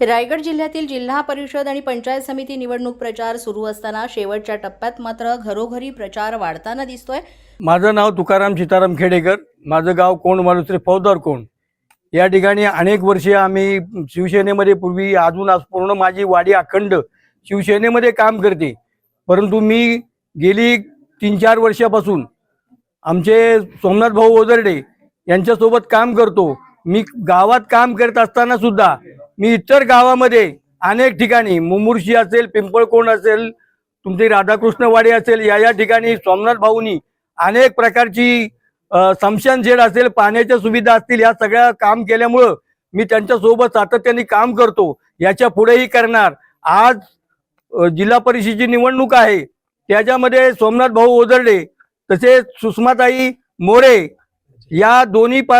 रायगड जिल्ह्यातील जिल्हा परिषद आणि पंचायत समिती निवडणूक प्रचार सुरू असताना शेवटच्या टप्प्यात मात्र घरोघरी प्रचार वाढताना दिसतोय. माझं नाव तुकाराम सीताराम खेडेकर माझं गाव कोण मालुसरे फौजदार कोण या ठिकाणी अनेक वर्षे आम्ही शिवसेनेमध्ये पूर्वी अजून आज पूर्ण माझी वाडी अखंड शिवसेनेमध्ये काम करते. परंतु मी गेली तीन चार वर्षापासून आमचे सोमनाथ भाऊ ओझरडे यांच्यासोबत काम करतो. मी गावात काम करत असताना सुद्धा मी इतर गावामध्ये अनेक ठिकाणी मुमुर्शी असेल पिंपळकोंड असेल तुमची राधाकृष्णवाडी असेल या या ठिकाणी सोमनाथ भाऊनी अनेक प्रकारची समशान झेड असेल पाण्याच्या सुविधा असतील या सगळ्या काम केल्यामुळं मी त्यांच्यासोबत सातत्याने काम करतो. याच्या पुढेही करणार. आज जिल्हा परिषदेची निवडणूक आहे. त्याच्यामध्ये सोमनाथ भाऊ ओझरडे तसेच सुषमाताई मोरे या दोन्ही प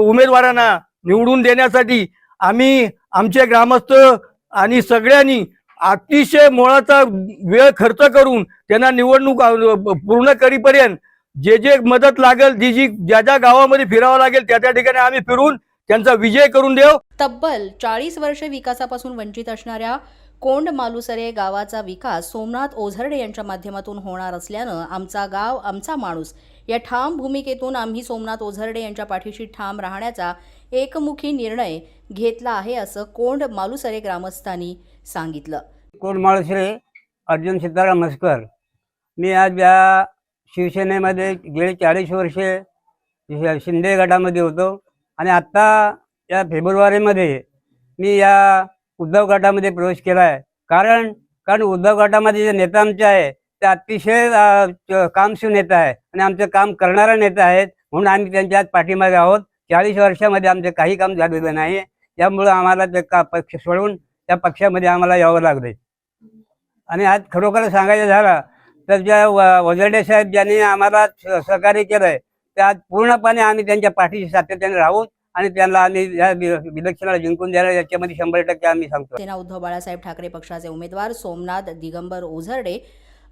उमेदवारांना निवडून देण्यासाठी आम्ही आमचे ग्रामस्थ आणि सगळ्यांनी अतिशय मोळाचा वेळ खर्च करून त्यांना निवडणूक पूर्ण करीपर्यंत जे जे मदत लागेल जी जी ज्या ज्या गावामध्ये फिरावं लागेल त्या त्या ठिकाणी आम्ही फिरून त्यांचा विजय करून देऊ. तब्बल चाळीस वर्षे विकासापासून वंचित असणाऱ्या कोंड मालुसरे गावाचा विकास सोमनाथ ओझरडे यांच्या माध्यमातून होणार असल्यानं आमचा गाव आमचा माणूस या ठाम भूमिकेतून आम्ही सोमनाथ ओझरडे यांच्या पाठीशी ठाम राहण्याचा एकमुखी निर्णय घेतला आहे असं कोंड मालुसरे ग्रामस्थांनी सांगितलं. कोंड माळुसरे अर्जुन सीताराम मस्कर मी आज या शिवसेनेमध्ये गेली चाळीस वर्षे शिंदे गटामध्ये होतो आणि आत्ता या फेब्रुवारीमध्ये मी या उद्धव गटामध्ये प्रवेश केला आहे कारण कारण उद्धव गटामध्ये जे नेता आमचे आहे ते अतिशय अ, कामशीव नेता आहे आणि आमचं काम करणारा नेता आहेत म्हणून आम्ही त्यांच्या आज पाठीमागे आहोत. चाळीस वर्षामध्ये आमचे काही काम झालेलं नाही त्यामुळं आम्हाला ते का पक्ष सोडून त्या पक्षामध्ये आम्हाला यावं लागले आणि आज खरोखर सांगायचं झालं तर ज्या व- साहेब ज्यांनी आम्हाला सहकार्य केलंय ते आज पूर्णपणे आम्ही त्यांच्या पाठीशी सातत्याने राहूत आणि त्यांना आम्ही या जिंकून द्यायला याच्यामध्ये शंभर टक्के आम्ही सांगतो. सेना उद्धव बाळासाहेब ठाकरे पक्षाचे उमेदवार सोमनाथ दिगंबर ओझरडे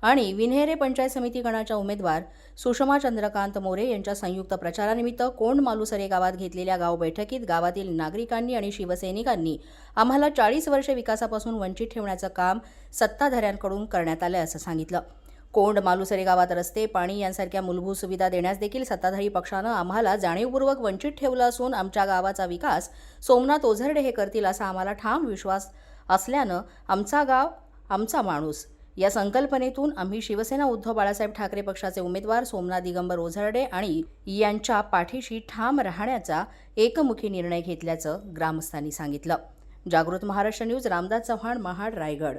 आणि विन्हेरे पंचायत समिती गणाच्या उमेदवार सुषमा चंद्रकांत मोरे यांच्या संयुक्त प्रचारानिमित्त कोंड मालुसरे गावात घेतलेल्या गाव बैठकीत गावातील नागरिकांनी आणि शिवसैनिकांनी आम्हाला चाळीस वर्षे विकासापासून वंचित ठेवण्याचं काम सत्ताधाऱ्यांकडून करण्यात आलं असं सांगितलं. कोंड मालुसरे गावात रस्ते पाणी यांसारख्या मूलभूत सुविधा देण्यास देखील सत्ताधारी पक्षानं आम्हाला जाणीवपूर्वक वंचित ठेवलं असून आमच्या गावाचा विकास सोमनाथ ओझरडे हे करतील असा आम्हाला ठाम विश्वास असल्यानं आमचा गाव आमचा माणूस या संकल्पनेतून आम्ही शिवसेना उद्धव बाळासाहेब ठाकरे पक्षाचे उमेदवार सोमनाथ दिगंबर ओझरडे आणि यांच्या पाठीशी ठाम राहण्याचा एकमुखी निर्णय घेतल्याचं ग्रामस्थांनी सांगितलं. जागृत महाराष्ट्र न्यूज रामदास चव्हाण महाड रायगड.